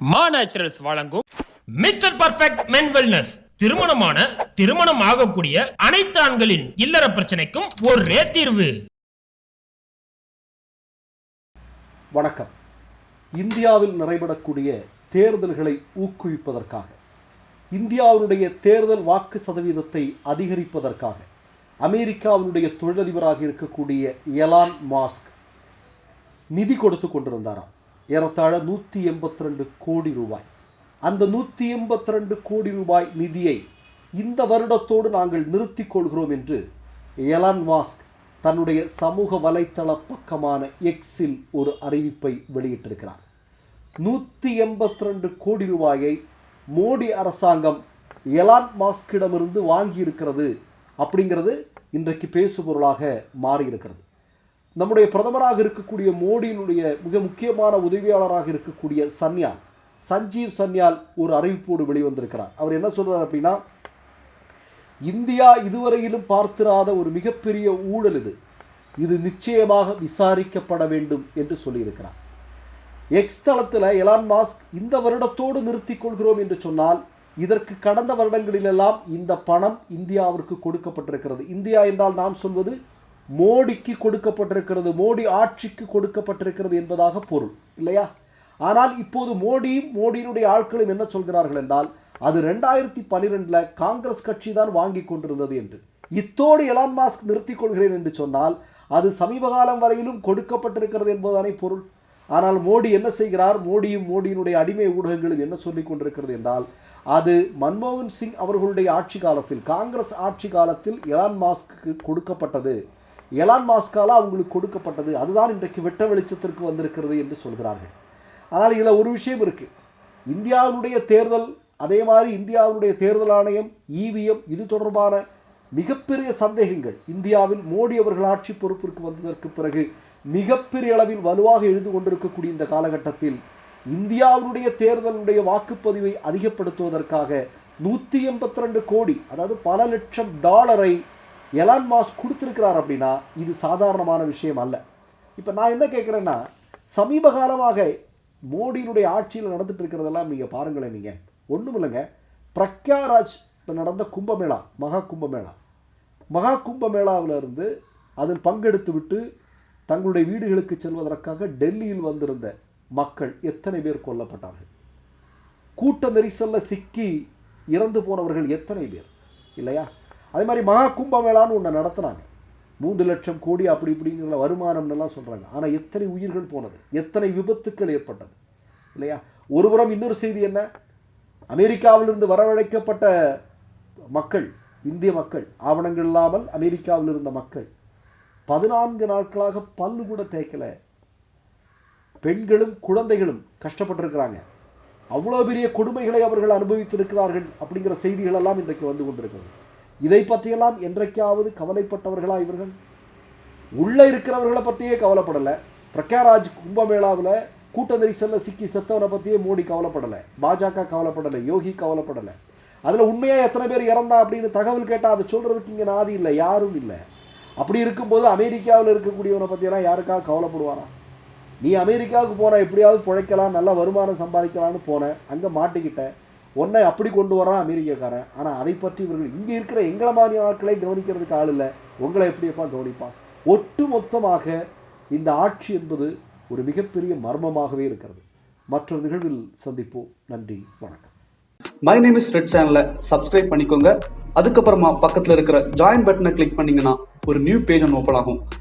மா நேச்சுரல்ஸ் வழங்கும் mister perfect மென் wellness திருமணமான திருமணம் ஆகக்கூடிய அனைத்து ஆண்களின் இல்லற பிரச்சனைக்கும் ஒரே தீர்வு. வணக்கம். இந்தியாவில் நடைபெறக்கூடிய தேர்தல்களை ஊக்குவிப்பதற்காக இந்தியாவினுடைய தேர்தல் வாக்கு சதவீதத்தை அதிகரிப்பதற்காக அமெரிக்காவினுடைய தொழிலதிபராக இருக்கக்கூடிய எலான் மாஸ்க் நிதி கொடுத்து கொண்டிருந்தாராம். ஏறத்தாழ நூற்றி எண்பத்தி ரெண்டு கோடி ரூபாய். அந்த நூற்றி எண்பத்தி ரெண்டு கோடி ரூபாய் நிதியை இந்த வருடத்தோடு நாங்கள் நிறுத்தி கொள்கிறோம் என்று எலான் மாஸ்க் தன்னுடைய சமூக வலைத்தள பக்கமான எக்ஸில் ஒரு அறிவிப்பை வெளியிட்டிருக்கிறார். நூற்றி எண்பத்தி ரெண்டு கோடி ரூபாயை மோடி அரசாங்கம் எலான் மாஸ்கிடமிருந்து வாங்கியிருக்கிறது அப்படிங்கிறது இன்றைக்கு பேசுபொருளாக மாறியிருக்கிறது. நம்முடைய பிரதமராக இருக்கக்கூடிய மோடியினுடைய மிக முக்கியமான உதவியாளராக இருக்கக்கூடிய சன்யால் சஞ்சீவ் சன்யால் ஒரு அறிவிப்போடு வெளிவந்திருக்கிறார். அவர் என்ன சொல்கிறார் அப்படின்னா இந்தியா இதுவரையிலும் பார்த்திராத ஒரு மிகப்பெரிய ஊழல் இது. இது நிச்சயமாக விசாரிக்கப்பட வேண்டும் என்று சொல்லியிருக்கிறார். எக்ஸ் தளத்தில் எலான் மாஸ்க் இந்த வருடத்தோடு நிறுத்திக் கொள்கிறோம் என்று சொன்னால் இதற்கு கடந்த வருடங்களிலெல்லாம் இந்த பணம் இந்தியாவிற்கு கொடுக்கப்பட்டிருக்கிறது. இந்தியா என்றால் நாம் சொல்வது மோடிக்கு கொடுக்கப்பட்டிருக்கிறது மோடி ஆட்சிக்கு கொடுக்கப்பட்டிருக்கிறது என்பதாக பொருள் இல்லையா? ஆனால் இப்போது மோடியும் மோடியினுடைய ஆட்களும் என்ன சொல்கிறார்கள் என்றால் அது ரெண்டாயிரத்தி பன்னிரெண்டில் காங்கிரஸ் கட்சி தான் வாங்கி கொண்டிருந்தது என்று. இத்தோடு எலான் மாஸ்க் நிறுத்திக் கொள்கிறேன் என்று சொன்னால் அது சமீப காலம் வரையிலும் கொடுக்கப்பட்டிருக்கிறது என்பதுதானே பொருள். ஆனால் மோடி என்ன செய்கிறார்? மோடியும் மோடியினுடைய அடிமை ஊடகங்களும் என்ன சொல்லிக் கொண்டிருக்கிறது என்றால் அது மன்மோகன் சிங் அவர்களுடைய ஆட்சி காலத்தில் காங்கிரஸ் ஆட்சி காலத்தில் எலான் மாஸ்க்கு கொடுக்கப்பட்டது. எலான் மாஸ்கால அவங்களுக்கு கொடுக்கப்பட்டது. அதுதான் இன்றைக்கு வெட்ட வெளிச்சத்திற்கு வந்திருக்கிறது என்று சொல்கிறார்கள். ஆனால் இதில் ஒரு விஷயம் இருக்குது இந்தியாவினுடைய தேர்தல் அதே மாதிரி இந்தியாவினுடைய தேர்தல் ஆணையம் இவிஎம் இது தொடர்பான மிகப்பெரிய சந்தேகங்கள். இந்தியாவில் மோடி அவர்கள் ஆட்சி பொறுப்பிற்கு வந்ததற்கு பிறகு மிகப்பெரிய அளவில் வலுவாக எழுந்து கொண்டிருக்கக்கூடிய இந்த காலகட்டத்தில் இந்தியாவினுடைய தேர்தலுடைய வாக்குப்பதிவை அதிகப்படுத்துவதற்காக நூற்றி எண்பத்தி ரெண்டு கோடி அதாவது பல லட்சம் டாலரை எலான் மாஸ் கொடுத்துருக்கிறார் அப்படின்னா இது சாதாரணமான விஷயம் அல்ல. இப்போ நான் என்ன கேட்குறேன்னா சமீப காலமாக மோடியினுடைய ஆட்சியில் நடந்துட்டு இருக்கிறதெல்லாம் நீங்கள் பாருங்களேன் நீங்கள் ஒன்றும் இல்லைங்க. பிரக்யாராஜ் நடந்த கும்பமேளா மகா கும்பமேளா. மகா கும்பமேளாவில் இருந்து அதில் பங்கெடுத்து விட்டு தங்களுடைய வீடுகளுக்கு செல்வதற்காக டெல்லியில் வந்திருந்த மக்கள் எத்தனை பேர் கொல்லப்பட்டார்கள்? கூட்ட நெரிசலில் சிக்கி இறந்து போனவர்கள் எத்தனை பேர்? இல்லையா? அதே மாதிரி மகா கும்பமேளான்னு ஒன்று நடத்துனாங்க. மூன்று லட்சம் கோடி அப்படி இப்படிங்கிற வருமானம்னு சொல்கிறாங்க ஆனால் எத்தனை உயிர்கள் போனது? எத்தனை விபத்துக்கள் ஏற்பட்டது? இல்லையா? ஒருபுறம் இன்னொரு செய்தி என்ன? அமெரிக்காவிலிருந்து வரவழைக்கப்பட்ட மக்கள் இந்திய மக்கள் ஆவணங்கள் இல்லாமல் அமெரிக்காவில் இருந்த மக்கள் பதினான்கு நாட்களாக பல்லு கூட தேய்க்கலை. பெண்களும் குழந்தைகளும் கஷ்டப்பட்டிருக்கிறாங்க. அவ்வளோ பெரிய கொடுமைகளை அவர்கள் அனுபவித்திருக்கிறார்கள் அப்படிங்கிற செய்திகள் எல்லாம் இன்றைக்கு வந்து கொண்டிருக்கிறது. இதை பற்றியெல்லாம் என்றைக்காவது கவலைப்பட்டவர்களா இவர்கள்? உள்ளே இருக்கிறவர்களை பற்றியே கவலைப்படலை. பிரக்யாராஜ் கும்பமேளாவில் கூட்ட நெரிசலில் சிக்கி செத்தவனை பற்றியே மோடி கவலைப்படலை. பாஜக கவலைப்படலை யோகி கவலைப்படலை. அதில் உண்மையாக எத்தனை பேர் இறந்தா அப்படின்னு தகவல் கேட்டால் அதை சொல்கிறதுக்கு இங்கே நாதி இல்லை யாரும் இல்லை. அப்படி இருக்கும்போது அமெரிக்காவில் இருக்கக்கூடியவனை பற்றியெல்லாம் யாருக்காக கவலைப்படுவானா நீ அமெரிக்காவுக்கு போன எப்படியாவது பிழைக்கலாம் நல்லா வருமானம் சம்பாதிக்கலான்னு போனேன் அங்கே மாட்டிக்கிட்ட உன்னை அப்படி கொண்டு வரான் அமெரிக்காக்காரன். ஆனால் அதை பற்றி இவர்கள் இங்கே இருக்கிற எங்களை மாதிரி ஆட்களை கவனிக்கிறதுக்கு ஆள் இல்லை. உங்களை எப்படியப்பா கவனிப்பான்? ஒட்டு மொத்தமாக இந்த ஆட்சி என்பது ஒரு மிகப்பெரிய மர்மமாகவே இருக்கிறது. மற்ற நிகழ்வில் சந்திப்போம். நன்றி வணக்கம். மை நேம் இஸ் ரெட் சேனலை சப்ஸ்கிரைப் பண்ணிக்கோங்க. அதுக்கப்புறமா பக்கத்தில் இருக்கிற ஜாயின் பட்டனை கிளிக் பண்ணீங்கன்னா ஒரு நியூ பேஜ் ஒன்று ஓப்பன் ஆகும்.